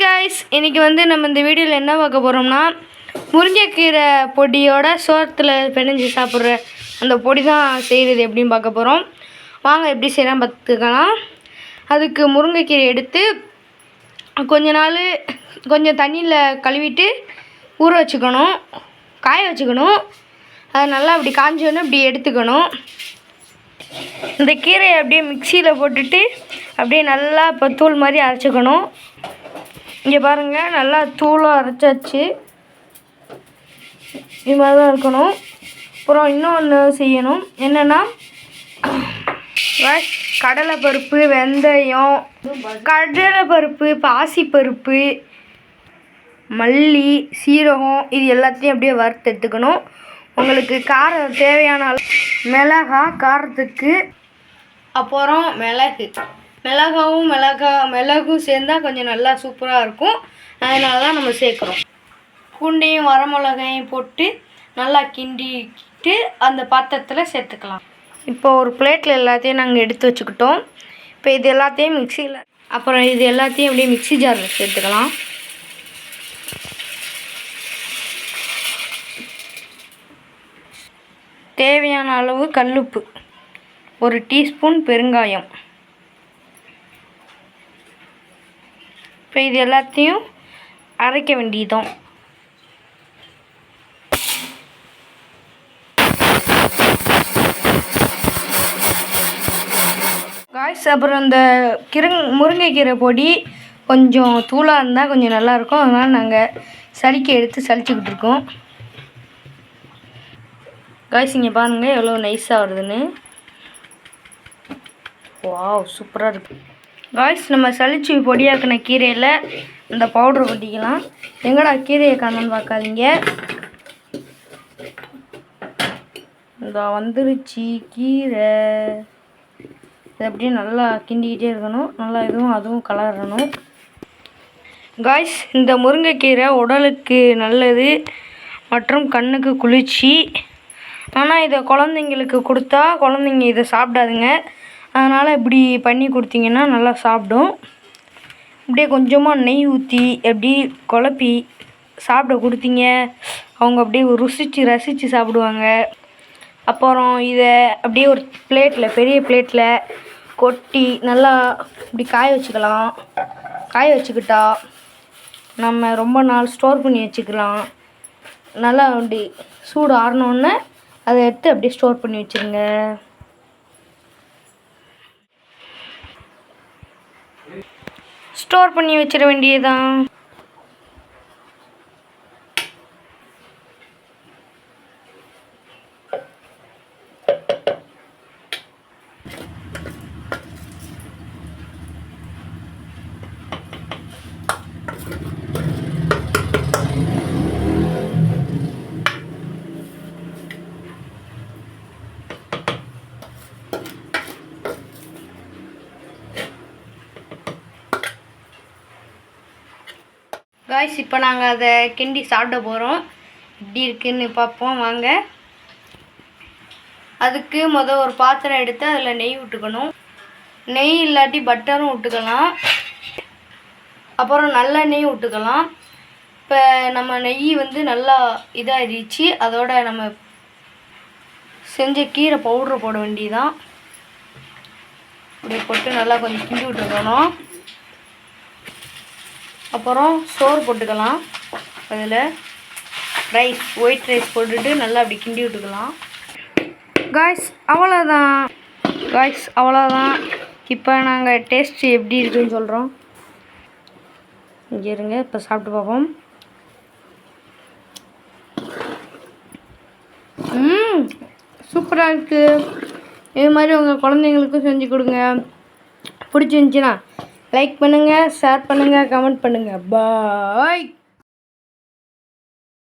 Guys இன்றைக்கி வந்து நம்ம இந்த வீடியோவில் என்ன பார்க்க போகிறோம்னா முருங்கைக்கீரை பொடியோட சோத்தில் பிணைஞ்சு சாப்பிட்ற அந்த பொடி தான் செய்கிறது எப்படின்னு பார்க்க போகிறோம் வாங்க எப்படி செய்யலாம் பார்த்துக்கலாம். அதுக்கு முருங்கைக்கீரை எடுத்து கொஞ்ச நாள் கொஞ்சம் தண்ணியில் கழுவிட்டு ஊற வச்சுக்கணும். காய வச்சுக்கணும். அது நல்லா அப்படி காஞ்சோன்னு இப்படி எடுத்துக்கணும். இந்த கீரையை அப்படியே மிக்சியில் போட்டுட்டு அப்படியே நல்லா இப்போ தூள் மாதிரி அரைச்சிக்கணும். இங்கே பாருங்கள் நல்லா தூளாக அரைச்சாச்சு. இது மாதிரி தான் இருக்கணும். அப்புறம் இன்னொன்று செய்யணும். என்னென்னா கடலைப்பருப்பு வெந்தயம் கடலைப்பருப்பு பாசிப்பருப்பு மல்லி சீரகம் இது எல்லாத்தையும் அப்படியே வறுத்து எடுத்துக்கணும். உங்களுக்கு காரம் தேவையான அளவு மிளகா காரத்துக்கு அப்புறம் மிளகு. மிளகாவும் மிளகா மிளகும் சேர்ந்தா கொஞ்சம் நல்லா சூப்பராக இருக்கும். அதனால தான் நம்ம சேர்க்குறோம். பூண்டையும் வரமிளகையும் போட்டு நல்லா கிண்டிட்டு அந்த பாத்திரத்தில் சேர்த்துக்கலாம். இப்போ ஒரு பிளேட்டில் எல்லாத்தையும் நாங்கள் எடுத்து வச்சுக்கிட்டோம். இப்போ இது எல்லாத்தையும் மிக்சியில் அப்புறம் இது எல்லாத்தையும் அப்படியே மிக்ஸி ஜாரில் சேர்த்துக்கலாம். தேவையான அளவு கல்லுப்பு. ஒரு டீஸ்பூன் பெருங்காயம். இப்போ இது எல்லாத்தையும் அரைக்க வேண்டியதும். காய்ஸ் அப்புறம் இந்த கிருங் முருங்கைக்கீரை பொடி கொஞ்சம் தூளாக இருந்தால் கொஞ்சம் நல்லாயிருக்கும். அதனால் நாங்கள் சளிக்க எடுத்து சளிச்சுக்கிட்டு இருக்கோம். காய்ஸ் இங்கே பாருங்கள் எவ்வளோ நைஸாக வருதுன்னு. வாவ் சூப்பராக இருக்குது காய்ஸ் நம்ம சளிச்சு பொடியாக்கின கீரையில் இந்த பவுடர் கொட்டிக்கலாம் எங்கடா கீரையை காணோன்னு பார்க்காதீங்க இந்த வந்துருச்சு கீரை. இது அப்படியே நல்லா கிண்டிக்கிட்டே இருக்கணும். நல்லா இதுவும் அதுவும் கலரணும். காய்ஸ் இந்த முருங்கைக்கீரை உடலுக்கு நல்லது மற்றும் கண்ணுக்கு குளிர்ச்சி. ஆனால் இதை குழந்தைங்களுக்கு கொடுத்தா குழந்தைங்க இதை சாப்பிடாதுங்க. அதனால் இப்படி பண்ணி கொடுத்தீங்கன்னா நல்லா சாப்பிடும். அப்படியே கொஞ்சமாக நெய் ஊற்றி எப்படி குழப்பி சாப்பிட கொடுத்தீங்க. அவங்க அப்படியே ருசித்து ரசித்து சாப்பிடுவாங்க. அப்புறம் இதை அப்படியே ஒரு பிளேட்டில் பெரிய பிளேட்டில் கொட்டி நல்லா இப்படி காய வச்சுக்கலாம். காய வச்சுக்கிட்டா நம்ம ரொம்ப நாள் ஸ்டோர் பண்ணி வச்சுக்கலாம். நல்லா அப்படி சூடு ஆறினோடனே அதை எடுத்து அப்படியே ஸ்டோர் பண்ணி வச்சுருங்க. ஸ்டோர் பண்ணி வச்சிட வேண்டியதுதான் காய்ஸ் இப்போ நாங்கள் அதை கிண்டி சாப்பிட போகிறோம் எப்படி இருக்குன்னு பார்ப்போம் வாங்க. அதுக்கு மொதல் ஒரு பாத்திரம் எடுத்து அதில் நெய் விட்டுக்கணும் நெய் இல்லாட்டி பட்டரும் விட்டுக்கலாம் அப்புறம் நல்லெண்ணெயும் விட்டுக்கலாம் இப்போ நம்ம நெய் வந்து நல்லா இதாகிடுச்சு அதோட நம்ம செஞ்ச கீரை பவுட்ரு போட வேண்டியதான் இப்படி போட்டு நல்லா கொஞ்சம் கிண்டி விட்டுருக்கணும். அப்புறம் சோறு போட்டுக்கலாம். அதில் ரைஸ் ஒயிட் ரைஸ் போட்டுட்டு நல்லா அப்படி கிண்டி விட்டுக்கலாம். காய்ஸ் அவ்வளோதான் காய்ஸ் அவ்வளோதான் இப்போ நாங்கள் டேஸ்ட் எப்படி இருக்குதுன்னு சொல்கிறோம் இங்கே இருங்க இப்போ சாப்பிட்டு பார்ப்போம். ம் சூப்பராக இருக்குது இது மாதிரி உங்கள் குழந்தைங்களுக்கும் செஞ்சு கொடுங்க. பிடிச்சிருந்துச்சின்னா லைக் பண்ணுங்கள் ஷேர் பண்ணுங்கள் கமெண்ட் பண்ணுங்கள் பாய்